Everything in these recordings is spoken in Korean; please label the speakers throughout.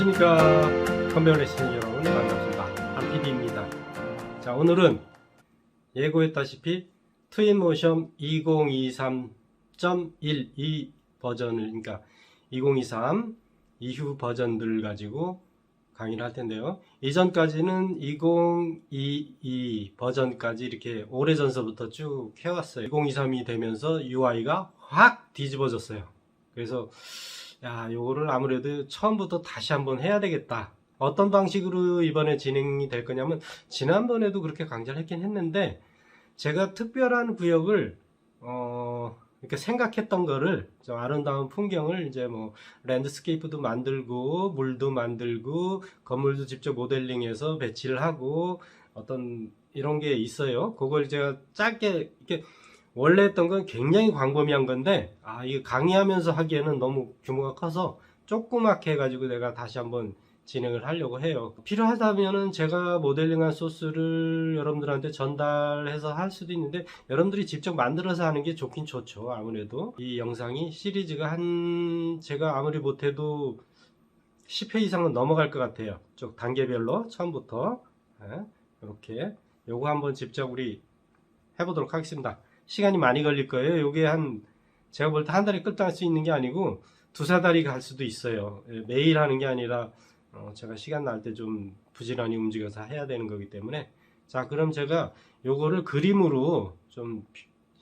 Speaker 1: 안녕하십니까. 컴퓨터 레슨 여러분 반갑습니다. 한PD입니다. 자 오늘은 예고했다시피 트윈모션 2023.12 버전을 그러니까 2023 이후 버전들을 가지고 강의를 할 텐데요. 이전까지는 2022 버전까지 이렇게 오래전서부터 쭉 해왔어요. 2023이 되면서 UI가 확 뒤집어졌어요. 그래서 야, 요거를 아무래도 처음부터 다시 한번 해야 되겠다. 어떤 방식으로 이번에 진행이 될 거냐면, 지난번에도 그렇게 강좌를 했긴 했는데, 제가 특별한 구역을, 어, 이렇게 생각했던 거를, 좀 아름다운 풍경을 이제 뭐, 랜드스케이프도 만들고, 물도 만들고, 건물도 직접 모델링해서 배치를 하고, 어떤 이런 게 있어요. 그걸 제가 짧게, 이렇게, 원래 했던 건 굉장히 광범위한 건데 아 이거 강의하면서 하기에는 너무 규모가 커서 조그맣게 해가지고 내가 다시 한번 진행을 하려고 해요. 필요하다면은 제가 모델링한 소스를 여러분들한테 전달해서 할 수도 있는데 여러분들이 직접 만들어서 하는 게 좋긴 좋죠 아무래도. 이 영상이 시리즈가 한 제가 아무리 못해도 10회 이상은 넘어갈 것 같아요. 쭉 단계별로 처음부터. 예, 이렇게 요거 한번 직접 우리 해보도록 하겠습니다 시간이 많이 걸릴 거예요. 요게 한 제가 볼 때 한 달에 끝날 수 있는 게 아니고 두세 달이 갈 수도 있어요. 예, 매일 하는 게 아니라 어, 제가 시간 날 때 좀 부지런히 움직여서 해야 되는 거기 때문에 자 그럼 제가 요거를 그림으로 좀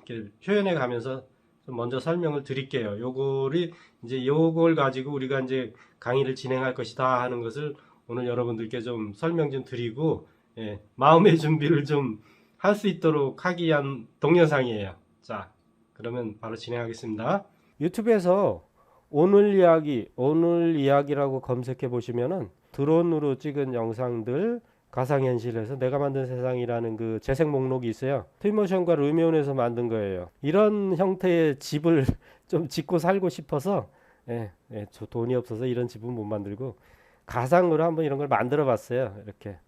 Speaker 1: 이렇게 표현해 가면서 좀 먼저 설명을 드릴게요. 요거를 이제 요걸 가지고 우리가 이제 강의를 진행할 것이다 하는 것을 오늘 여러분들께 좀 설명 좀 드리고 예, 마음의 준비를 좀 할 수 있도록 하기 위한 동영상이에요. 자, 그러면 바로 진행하겠습니다. 유튜브에서 오늘 이야기, 오늘 이야기라고 검색해 보시면은 드론으로 찍은 영상들 가상현실에서 내가 만든 세상이라는 그 재생 목록이 있어요. 트위모션과 루미온에서 만든 거예요. 이런 형태의 집을 좀 짓고 살고 싶어서 예, 예, 저 돈이 없어서 이런 집은 못 만들고 가상으로 한번 이런 걸 만들어 봤어요. 이렇게.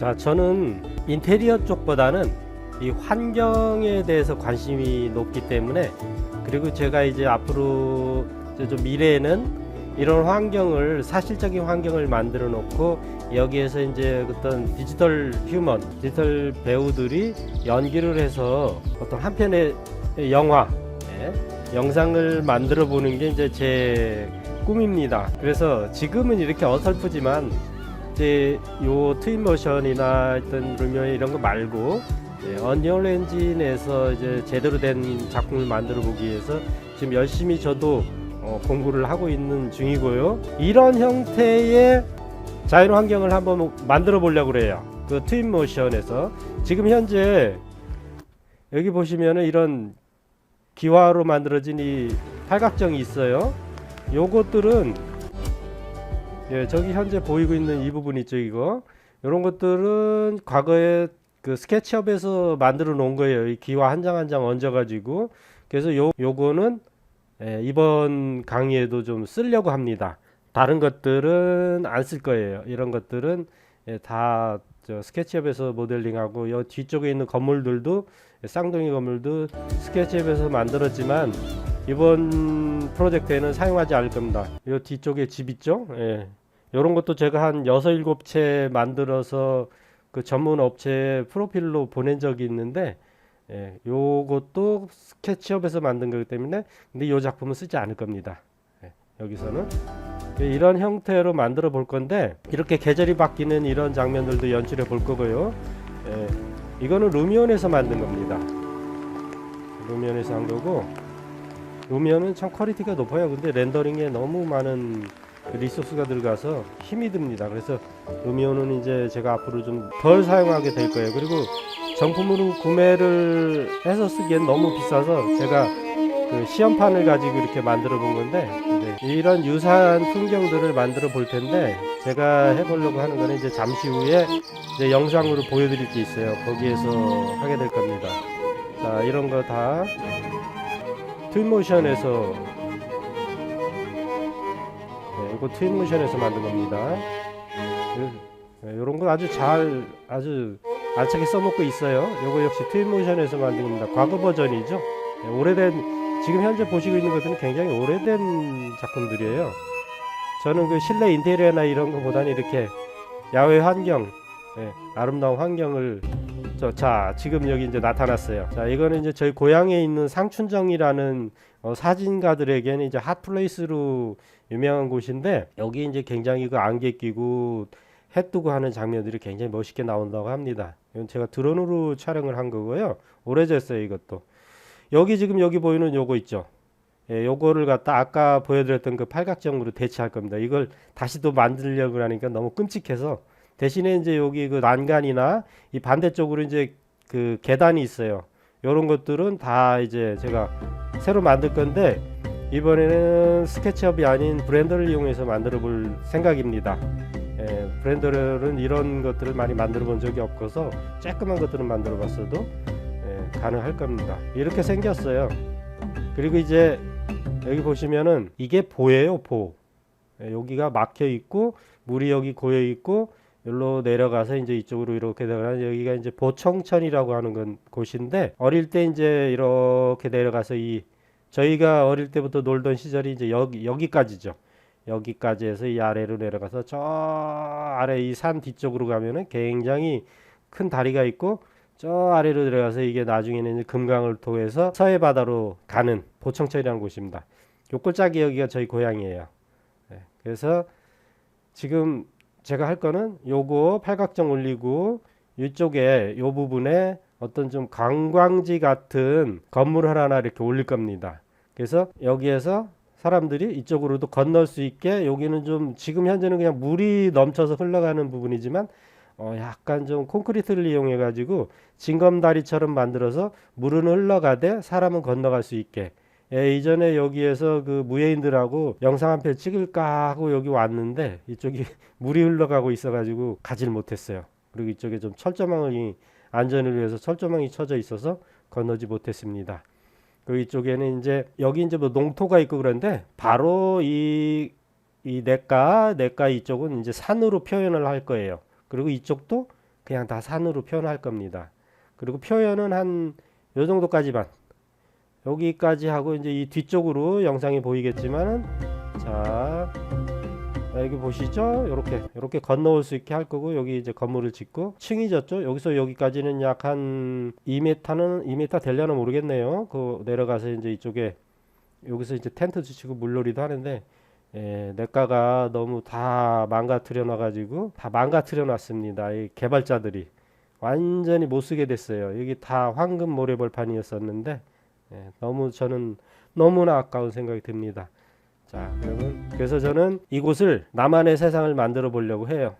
Speaker 1: 자, 저는 인테리어 쪽보다는 이 환경에 대해서 관심이 높기 때문에 그리고 제가 이제 앞으로 좀 미래에는 이런 환경을 사실적인 환경을 만들어 놓고 여기에서 이제 어떤 디지털 휴먼, 디지털 배우들이 연기를 해서 어떤 한 편의 영화, 예, 영상을 만들어 보는 게 이제 제 꿈입니다. 그래서 지금은 이렇게 어설프지만 이제 요 트윈 모션이나 어떤 루미온 이런 거 말고 예, 언리얼 엔진에서 이제 제대로 된 작품을 만들어 보기 위해서 지금 열심히 저도 어, 공부를 하고 있는 중이고요. 이런 형태의 자연 환경을 한번 만들어 보려고 그래요. 그 트윈 모션에서 지금 현재 여기 보시면은 이런 기와로 만들어진 이 팔각정이 있어요. 요것들은 예, 저기 현재 보이고 있는 이 부분 있죠, 이거. 이런 것들은 과거에 그 스케치업에서 만들어 놓은 거예요. 이 기와 한 장 한 장 얹어가지고. 그래서 요, 요거는 예, 이번 강의에도 좀 쓰려고 합니다. 다른 것들은 안 쓸 거예요. 이런 것들은 예, 다저 스케치업에서 모델링하고 요 뒤쪽에 있는 건물들도 예, 쌍둥이 건물도 스케치업에서 만들었지만 이번 프로젝트에는 사용하지 않을 겁니다. 요 뒤쪽에 집 있죠? 예. 요런 것도 제가 한 여섯 일곱 채 만들어서 그 전문 업체에 프로필로 보낸 적이 있는데 예, 요것도 스케치업에서 만든 거기 때문에 근데 요 작품은 쓰지 않을 겁니다. 예, 여기서는 예, 이런 형태로 만들어 볼 건데 이렇게 계절이 바뀌는 이런 장면들도 연출해 볼 거고요. 예, 이거는 루미온에서 만든 겁니다. 루미온에서 한 거고 루미온은 참 퀄리티가 높아요. 근데 렌더링에 너무 많은 그 리소스가 들어가서 힘이 듭니다. 그래서 루미온은 이제 제가 앞으로 좀 덜 사용하게 될 거예요. 그리고 정품으로 구매를 해서 쓰기엔 너무 비싸서 제가 그 시험판을 가지고 이렇게 만들어 본 건데 이런 유사한 풍경들을 만들어 볼 텐데 제가 해보려고 하는 거는 이제 잠시 후에 이제 영상으로 보여드릴 게 있어요. 거기에서 하게 될 겁니다. 자 이런 거다 트윈모션에서 네, 이거 트윈 모션에서 만든 겁니다. 이런 거 아주 잘 아주 알차게 써먹고 있어요. 요거 역시 트윈 모션에서 만든 겁니다. 과거 버전이죠. 예, 오래된 지금 현재 보시고 있는 것들은 굉장히 오래된 작품들이에요. 저는 그 실내 인테리어나 이런 것보다는 이렇게 야외 환경, 예, 아름다운 환경을 저, 자 지금 여기 이제 나타났어요. 자 이거는 이제 저희 고향에 있는 상춘정이라는 어, 사진가들에게는 이제 핫플레이스로 유명한 곳인데 여기 이제 굉장히 그 안개 끼고 해 뜨고 하는 장면들이 굉장히 멋있게 나온다고 합니다. 이건 제가 드론으로 촬영을 한 거고요. 오래됐어요 이것도. 여기 지금 여기 보이는 요거 있죠. 예, 요거를 갖다 아까 보여드렸던 그 팔각정으로 대체할 겁니다. 이걸 다시 또 만들려고 하니까 너무 끔찍해서 대신에 이제 여기 그 난간이나 이 반대쪽으로 이제 그 계단이 있어요. 요런 것들은 다 이제 제가 새로 만들 건데 이번에는 스케치업이 아닌 브랜더를 이용해서 만들어 볼 생각입니다. 예, 브랜더는 이런 것들을 많이 만들어 본 적이 없어서 조그만 것들은 만들어 봤어도 예, 가능할 겁니다. 이렇게 생겼어요. 그리고 이제 여기 보시면은 이게 보예요, 보. 예, 여기가 막혀 있고 물이 여기 고여 있고 여기로 내려가서 이제 이쪽으로 이렇게 내려가 여기가 이제 보청천이라고 하는 건 곳인데 어릴 때 이제 이렇게 내려가서 이 저희가 어릴 때부터 놀던 시절이 이제 여기 여기까지죠. 여기까지 해서 이 아래로 내려가서 저 아래 이 산 뒤쪽으로 가면은 굉장히 큰 다리가 있고 저 아래로 내려가서 이게 나중에는 이제 금강을 통해서 서해 바다로 가는 보청천이라는 곳입니다. 요 꼴짝이 여기가 저희 고향이에요. 네, 그래서 지금 제가 할 거는 요거 팔각정 올리고 이쪽에 요 부분에 어떤 좀 관광지 같은 건물을 하나 이렇게 올릴 겁니다. 그래서 여기에서 사람들이 이쪽으로도 건널 수 있게 여기는 좀 지금 현재는 그냥 물이 넘쳐서 흘러가는 부분이지만 어 약간 좀 콘크리트를 이용해 가지고 징검다리처럼 만들어서 물은 흘러가되 사람은 건너갈 수 있게 예, 이전에 여기에서 그 무예인들하고 영상 한 편 찍을까 하고 여기 왔는데 이쪽이 물이 흘러가고 있어가지고 가질 못했어요. 그리고 이쪽에 좀 철조망이 안전을 위해서 철조망이 쳐져 있어서 건너지 못했습니다. 그 이쪽에는 이제 여기 이제 뭐 농토가 있고 그런데 바로 이이 냇가 냇가 이쪽은 이제 산으로 표현을 할 거예요. 그리고 이쪽도 그냥 다 산으로 표현할 겁니다. 그리고 표현은 한 요 정도까지만 여기까지 하고 이제 이 뒤쪽으로 영상이 보이겠지만은 자 여기 보시죠? 이렇게 이렇게 건너올 수 있게 할 거고 여기 이제 건물을 짓고 층이 졌죠? 여기서 여기까지는 약 한 2m는 2m 되려나 모르겠네요. 그 내려가서 이제 이쪽에 여기서 이제 텐트 치고 물놀이도 하는데 예, 냇가가 너무 다 망가뜨려 놔 가지고 다 망가뜨려 놨습니다. 이 개발자들이. 완전히 못 쓰게 됐어요. 여기 다 황금 모래벌판이었었는데 예, 너무 저는 너무나 아까운 생각이 듭니다. 자, 여러분. 그래서 저는 이곳을 나만의 세상을 만들어 보려고 해요.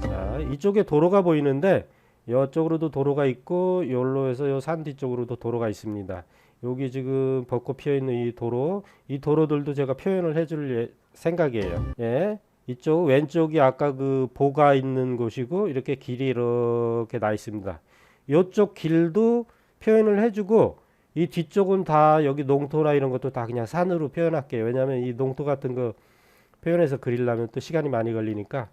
Speaker 1: 자, 이쪽에 도로가 보이는데 이쪽으로도 도로가 있고 여기로 해서 요 산 뒤쪽으로도 도로가 있습니다. 여기 지금 벚꽃 피어 있는 이 도로, 이 도로들도 제가 표현을 해줄 예- 생각이에요. 예. 이쪽 왼쪽이 아까 그 보가 있는 곳이고 이렇게 길이 이렇게 나 있습니다. 이쪽 길도 표현을 해주고 이 뒤쪽은 다 여기 농토나 이런 것도 다 그냥 산으로 표현할게요. 왜냐하면 이 농토 같은 거 표현해서 그리려면 또 시간이 많이 걸리니까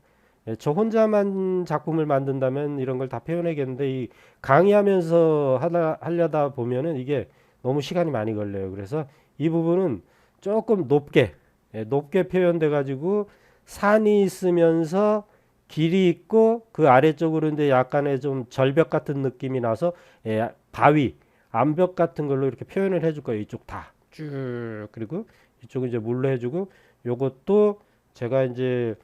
Speaker 1: 예, 저 혼자만 작품을 만든다면 이런 걸 다 표현하겠는데 이 강의하면서 하다 하려다 보면은 이게 너무 시간이 많이 걸려요. 그래서 이 부분은 조금 높게 예, 높게 표현돼 가지고 산이 있으면서 길이 있고 그 아래쪽으로 이제 약간의 좀 절벽 같은 느낌이 나서 예, 바위, 암벽 같은 걸로 이렇게 표현을 해줄 거예요. 이쪽 다 쭉 그리고 이쪽은 이제 물로 해주고 요것도 제가 이제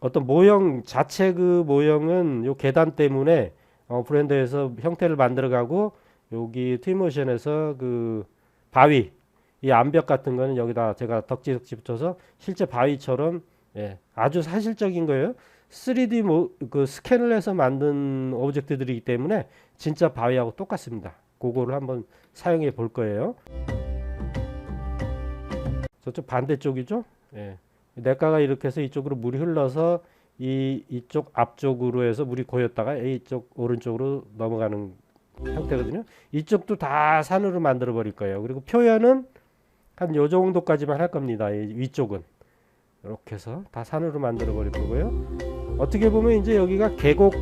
Speaker 1: 어떤 모형 자체 그 모형은 요 계단 때문에 어, 브랜드에서 형태를 만들어가고 여기 트위모션에서 그 바위 이 암벽 같은 거는 여기다 제가 덕지 덕지 붙여서 실제 바위처럼 예, 아주 사실적인 거예요. 3D 뭐, 그 스캔을 해서 만든 오브젝트들이기 때문에 진짜 바위하고 똑같습니다. 그거를 한번 사용해 볼 거예요. 저쪽 반대쪽이죠? 예. 냇가가 이렇게 해서 이쪽으로 물이 흘러서 이 이쪽 앞쪽으로 해서 물이 고였다가 이쪽 오른쪽으로 넘어가는 형태거든요. 이쪽도 다 산으로 만들어 버릴 거예요. 그리고 표현은 한 요 정도까지만 할 겁니다. 이 위쪽은 이렇게 해서 다 산으로 만들어 버릴 거고요. 어떻게 보면 이제 여기가 계곡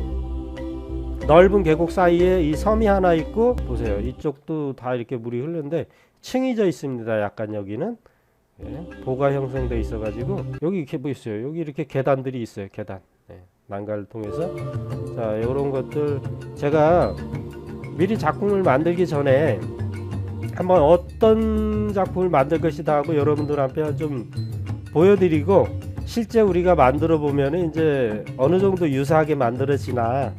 Speaker 1: 넓은 계곡 사이에 이 섬이 하나 있고 보세요. 이쪽도 다 이렇게 물이 흐르는데 층이 져 있습니다. 약간 여기는 예, 보가 형성돼 있어 가지고 여기 이렇게 뭐 있어요. 여기 이렇게 계단들이 있어요. 계단 예, 난간을 통해서 자 이런 것들 제가 미리 작품을 만들기 전에 한번 어떤 작품을 만들 것이다 하고 여러분들한테 좀 보여드리고 실제 우리가 만들어 보면 이제 어느 정도 유사하게 만들어지나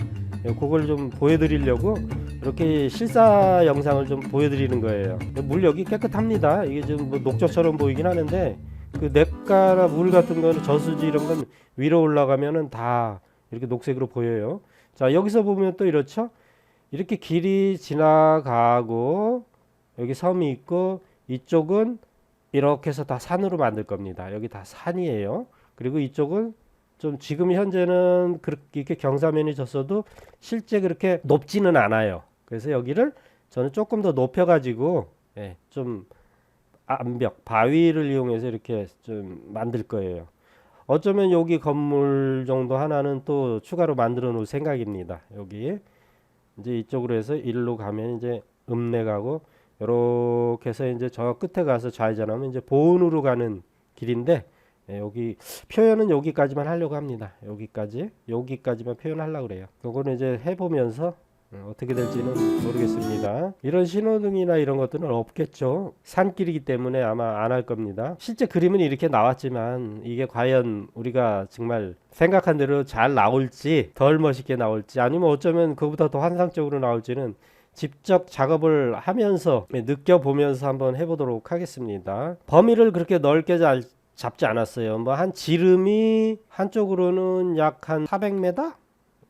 Speaker 1: 예, 그걸 좀 보여드리려고 이렇게 실사 영상을 좀 보여드리는 거예요. 물 여기 깨끗합니다. 이게 좀뭐 녹조처럼 보이긴 하는데 그 냇가나 물 같은 거는 저수지 이런 건 위로 올라가면은 다 이렇게 녹색으로 보여요. 자 여기서 보면 또 이렇죠. 이렇게 길이 지나가고 여기 섬이 있고 이쪽은 이렇게 해서 다 산으로 만들 겁니다. 여기 다 산이에요. 그리고 이쪽은 좀 지금 현재는 그렇게 이렇게 경사면이 졌어도 실제 그렇게 높지는 않아요. 그래서 여기를 저는 조금 더 높여가지고 예, 좀 암벽 바위를 이용해서 이렇게 좀 만들 거예요. 어쩌면 여기 건물 정도 하나는 또 추가로 만들어 놓을 생각입니다. 여기 이제 이쪽으로 해서 일로 가면 이제 읍내 가고 요렇게 해서 이제 저 끝에 가서 좌회전하면 이제 보은으로 가는 길인데 예, 여기 표현은 여기까지만 하려고 합니다. 여기까지 여기까지만 표현하려고 그래요. 요거는 이제 해보면서 음, 어떻게 될지는 모르겠습니다. 이런 신호등이나 이런 것들은 없겠죠. 산길이기 때문에 아마 안 할 겁니다. 실제 그림은 이렇게 나왔지만 이게 과연 우리가 정말 생각한 대로 잘 나올지 덜 멋있게 나올지 아니면 어쩌면 그보다 더 환상적으로 나올지는 직접 작업을 하면서 느껴보면서 한번 해보도록 하겠습니다. 범위를 그렇게 넓게 잘 잡지 않았어요. 뭐 한 지름이 한쪽으로는 약 한 400m,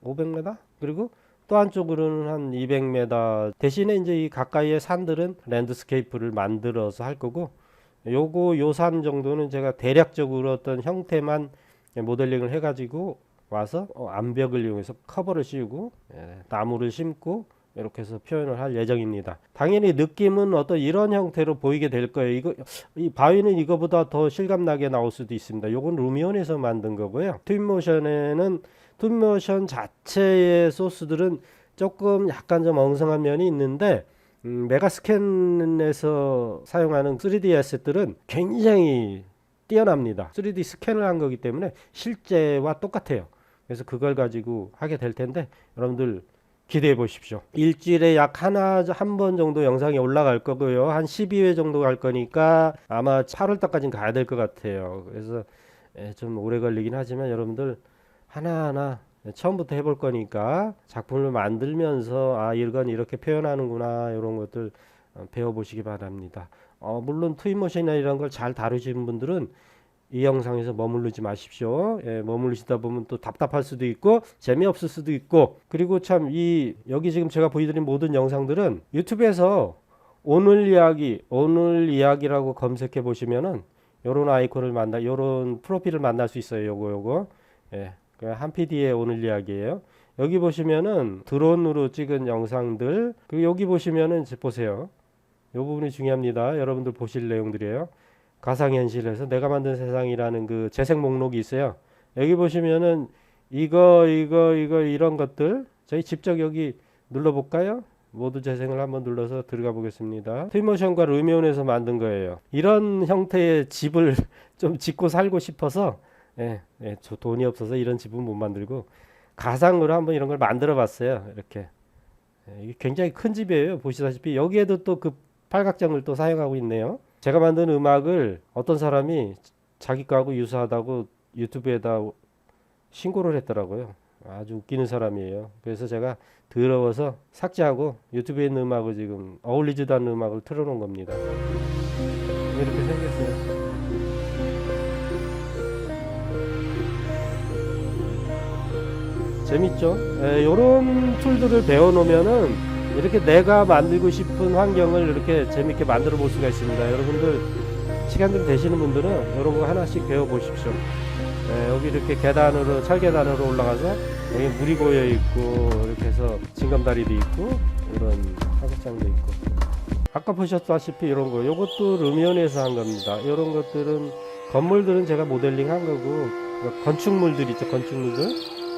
Speaker 1: 500m 그리고 또 한쪽으로는 한 200m 대신에 이제 이 가까이의 산들은 랜드스케이프를 만들어서 할 거고 요거 요 산 정도는 제가 대략적으로 어떤 형태만 모델링을 해가지고 와서 어, 암벽을 이용해서 커버를 씌우고 예, 나무를 심고 이렇게 해서 표현을 할 예정입니다. 당연히 느낌은 어떤 이런 형태로 보이게 될 거예요. 이거 이 바위는 이거보다 더 실감나게 나올 수도 있습니다. 요건 루미온에서 만든 거고요. 트윈모션에는 트윈모션 자체의 소스들은 조금 약간 좀 엉성한 면이 있는데 음, 메가스캔에서 사용하는 3D 에셋들은 굉장히 뛰어납니다. 3D 스캔을 한 거기 때문에 실제와 똑같아요. 그래서 그걸 가지고 하게 될 텐데 여러분들 기대해 보십시오. 일주일에 약 하나 한 번 정도 영상이 올라갈 거고요. 한 12회 정도 갈 거니까 아마 8월 달까지는 가야 될 것 같아요. 그래서 예, 좀 오래 걸리긴 하지만 여러분들 하나하나 처음부터 해볼 거니까 작품을 만들면서 아 이건 이렇게 표현하는구나 이런 것들 어, 배워보시기 바랍니다. 어, 물론 트윈모션이나 이런 걸 잘 다루시는 분들은 이 영상에서 머무르지 마십시오. 예, 머무르시다 보면 또 답답할 수도 있고 재미없을 수도 있고 그리고 참 이 여기 지금 제가 보여드린 모든 영상들은 유튜브에서 오늘 이야기 오늘 이야기라고 검색해 보시면은 요런 아이콘을 만나 요런 프로필을 만날 수 있어요. 요거 요거 예, 한 PD의 오늘 이야기예요. 여기 보시면은 드론으로 찍은 영상들 그리고 여기 보시면은 보세요. 요 부분이 중요합니다. 여러분들 보실 내용들이에요. 가상현실에서 내가 만든 세상이라는 그 재생 목록이 있어요. 여기 보시면은 이거 이거 이거 이런 것들 저희 직접 여기 눌러볼까요? 모두 재생을 한번 눌러서 들어가 보겠습니다. 트위모션과 루미온에서 만든 거예요. 이런 형태의 집을 좀 짓고 살고 싶어서 예, 예, 저 돈이 없어서 이런 집은 못 만들고 가상으로 한번 이런 걸 만들어 봤어요. 이렇게 예, 이게 굉장히 큰 집이에요. 보시다시피 여기에도 또 그 팔각정을 또 사용하고 있네요. 제가 만든 음악을 어떤 사람이 자기 거하고 유사하다고 유튜브에다 신고를 했더라고요. 아주 웃기는 사람이에요. 그래서 제가 더러워서 삭제하고 유튜브에 있는 음악을 지금 어울리지도 않는 음악을 틀어놓은 겁니다. 이렇게 생겼어요. 재밌죠? 이런 툴들을 배워놓으면은 이렇게 내가 만들고 싶은 환경을 이렇게 재밌게 만들어 볼 수가 있습니다. 여러분들 시간 좀 되시는 분들은 이런 거 하나씩 배워 보십시오. 예, 여기 이렇게 계단으로 철계단으로 올라가서 여기 물이 고여 있고 이렇게 해서 징검다리도 있고 이런 화석장도 있고 아까 보셨다시피 이런 거 이것도 루미온에서 한 겁니다. 이런 것들은 건물들은 제가 모델링 한 거고 건축물들 있죠 건축물들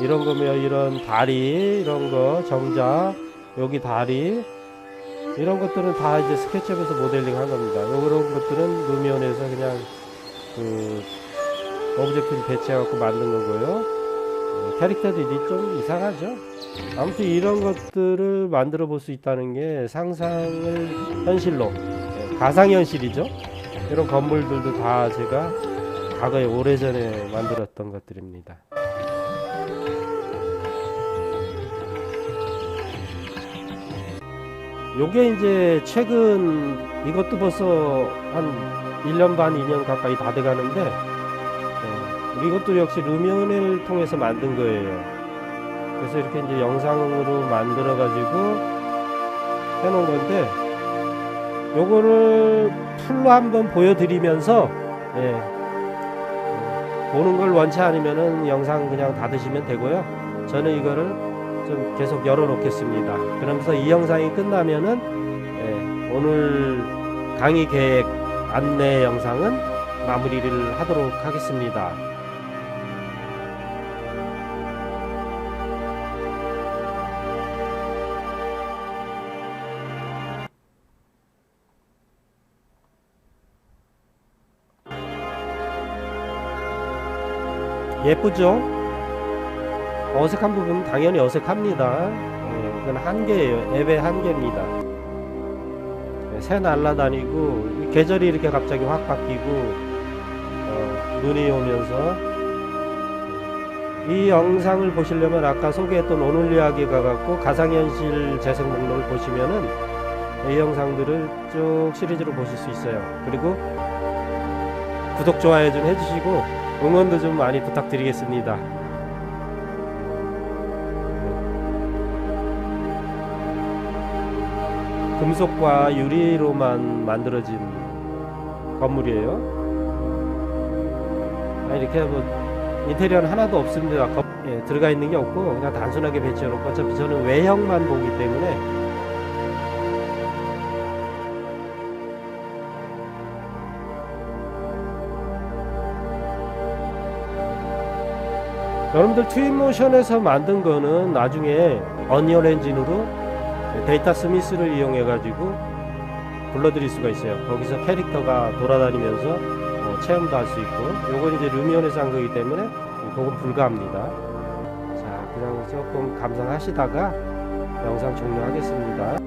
Speaker 1: 이런 거면 이런 다리 이런 거 정자 여기 다리 이런 것들은 다 이제 스케치업에서 모델링 한 겁니다. 이런 것들은 루미온에서 그냥 그 오브젝트를 배치해갖고 만든 거고요. 어, 캐릭터들이 좀 이상하죠. 아무튼 이런 것들을 만들어 볼 수 있다는 게 상상을 현실로 예, 가상현실이죠. 이런 건물들도 다 제가 과거에 오래전에 만들었던 것들입니다. 요게 이제 최근 이것도 벌써 한 1년 반, 2년 가까이 다 돼 가는데 예, 이것도 역시 루미온을 통해서 만든 거예요. 그래서 이렇게 이제 영상으로 만들어 가지고 해놓은 건데 요거를 풀로 한번 보여드리면서 예, 음, 보는 걸 원치 않으면은 영상 그냥 닫으시면 되고요. 저는 이거를 좀 계속 열어놓겠습니다. 그러면서 이 영상이 끝나면은 예, 오늘 강의 계획 안내 영상은 마무리를 하도록 하겠습니다. 예쁘죠? 어색한 부분은 당연히 어색합니다. 예, 그건 한계예요. 앱의 한계입니다. 예, 새 날라다니고 이 계절이 이렇게 갑자기 확 바뀌고 어, 눈이 오면서 이 영상을 보시려면 아까 소개했던 오늘 이야기 가 갖고 가상현실 재생 목록을 보시면은 이 영상들을 쭉 시리즈로 보실 수 있어요. 그리고 구독 좋아요 좀 해주시고 응원도 좀 많이 부탁드리겠습니다. 금속과 유리로만 만들어진 건물이에요. 아, 이렇게 뭐 인테리어는 하나도 없습니다. 거- 예, 들어가 있는 게 없고 그냥 단순하게 배치해놓고 어차피 저는 외형만 보기 때문에 여러분들 트윈모션에서 만든 거는 나중에 언리얼 엔진으로 데이터 스미스를 이용해 가지고 불러드릴 수가 있어요. 거기서 캐릭터가 돌아다니면서 어, 체험도 할 수 있고 요건 이제 루미온에서 한 거기 때문에 그건 불가합니다. 자 그냥 조금 감상하시다가 영상 종료하겠습니다.